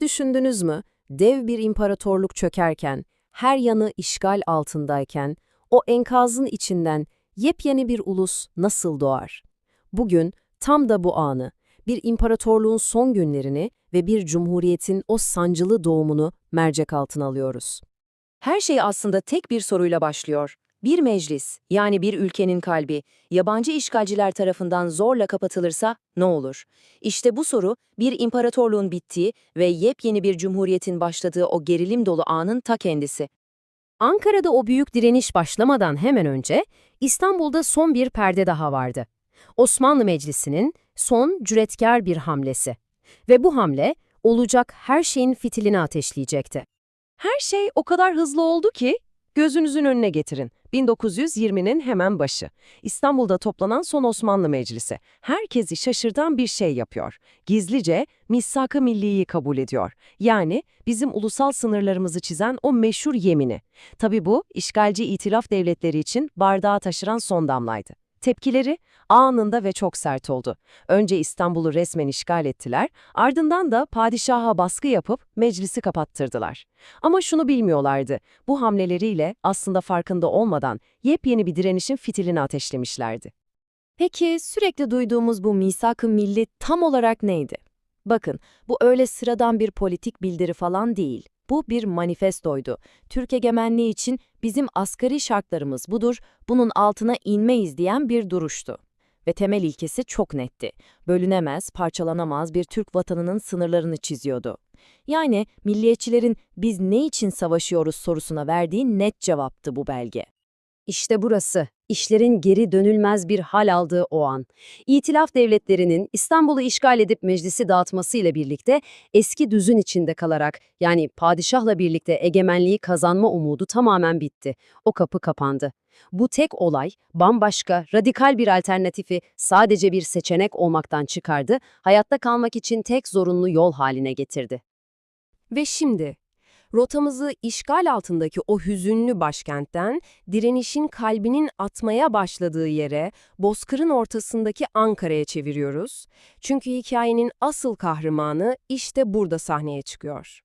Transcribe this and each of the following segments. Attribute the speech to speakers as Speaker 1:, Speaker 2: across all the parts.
Speaker 1: Düşündünüz mü? Dev bir imparatorluk çökerken, her yanı işgal altındayken, o enkazın içinden yepyeni bir ulus nasıl doğar? Bugün tam da bu anı, bir imparatorluğun son günlerini ve bir cumhuriyetin o sancılı doğumunu mercek altına alıyoruz.
Speaker 2: Her şey aslında tek bir soruyla başlıyor. Bir meclis, yani bir ülkenin kalbi, yabancı işgalciler tarafından zorla kapatılırsa ne olur? İşte bu soru, bir imparatorluğun bittiği ve yepyeni bir cumhuriyetin başladığı o gerilim dolu anın ta kendisi.
Speaker 1: Ankara'da o büyük direniş başlamadan hemen önce İstanbul'da son bir perde daha vardı. Osmanlı Meclisi'nin son cüretkar bir hamlesi. Ve bu hamle olacak her şeyin fitilini ateşleyecekti.
Speaker 3: Her şey o kadar hızlı oldu ki gözünüzün önüne getirin. 1920'nin hemen başı. İstanbul'da toplanan son Osmanlı Meclisi. Herkesi şaşırtan bir şey yapıyor. Gizlice Misak-ı Milli'yi kabul ediyor. Yani bizim ulusal sınırlarımızı çizen o meşhur yemini. Tabii bu, işgalci itilaf devletleri için bardağı taşıran son damlaydı. Tepkileri anında ve çok sert oldu. Önce İstanbul'u resmen işgal ettiler, ardından da padişaha baskı yapıp meclisi kapattırdılar. Ama şunu bilmiyorlardı, bu hamleleriyle aslında farkında olmadan yepyeni bir direnişin fitilini ateşlemişlerdi.
Speaker 1: Peki sürekli duyduğumuz bu misak-ı milli tam olarak neydi? Bakın, bu öyle sıradan bir politik bildiri falan değil. Bu bir manifestoydu. Türk egemenliği için bizim asgari şartlarımız budur, bunun altına inmeyiz diyen bir duruştu. Ve temel ilkesi çok netti. Bölünemez, parçalanamaz bir Türk vatanının sınırlarını çiziyordu. Yani milliyetçilerin biz ne için savaşıyoruz sorusuna verdiği net cevaptı bu belge. İşte burası, işlerin geri dönülmez bir hal aldığı o an. İtilaf devletlerinin İstanbul'u işgal edip meclisi dağıtmasıyla birlikte eski düzün içinde kalarak yani padişahla birlikte egemenliği kazanma umudu tamamen bitti. O kapı kapandı. Bu tek olay bambaşka, radikal bir alternatifi sadece bir seçenek olmaktan çıkardı, hayatta kalmak için tek zorunlu yol haline getirdi. Ve şimdi rotamızı işgal altındaki o hüzünlü başkentten direnişin kalbinin atmaya başladığı yere, Bozkır'ın ortasındaki Ankara'ya çeviriyoruz. Çünkü hikayenin asıl kahramanı işte burada sahneye çıkıyor.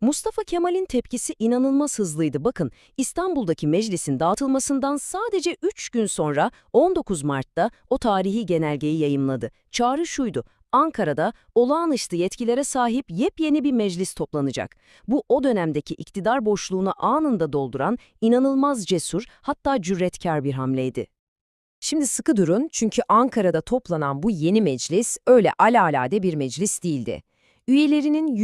Speaker 3: Mustafa Kemal'in tepkisi inanılmaz hızlıydı. Bakın İstanbul'daki meclisin dağıtılmasından sadece 3 gün sonra 19 Mart'ta o tarihi genelgeyi yayımladı. Çağrı şuydu. Ankara'da olağanüstü yetkilere sahip yepyeni bir meclis toplanacak. Bu o dönemdeki iktidar boşluğunu anında dolduran inanılmaz cesur hatta cüretkar bir hamleydi.
Speaker 1: Şimdi sıkı durun çünkü Ankara'da toplanan bu yeni meclis öyle alalade bir meclis değildi. Üyelerinin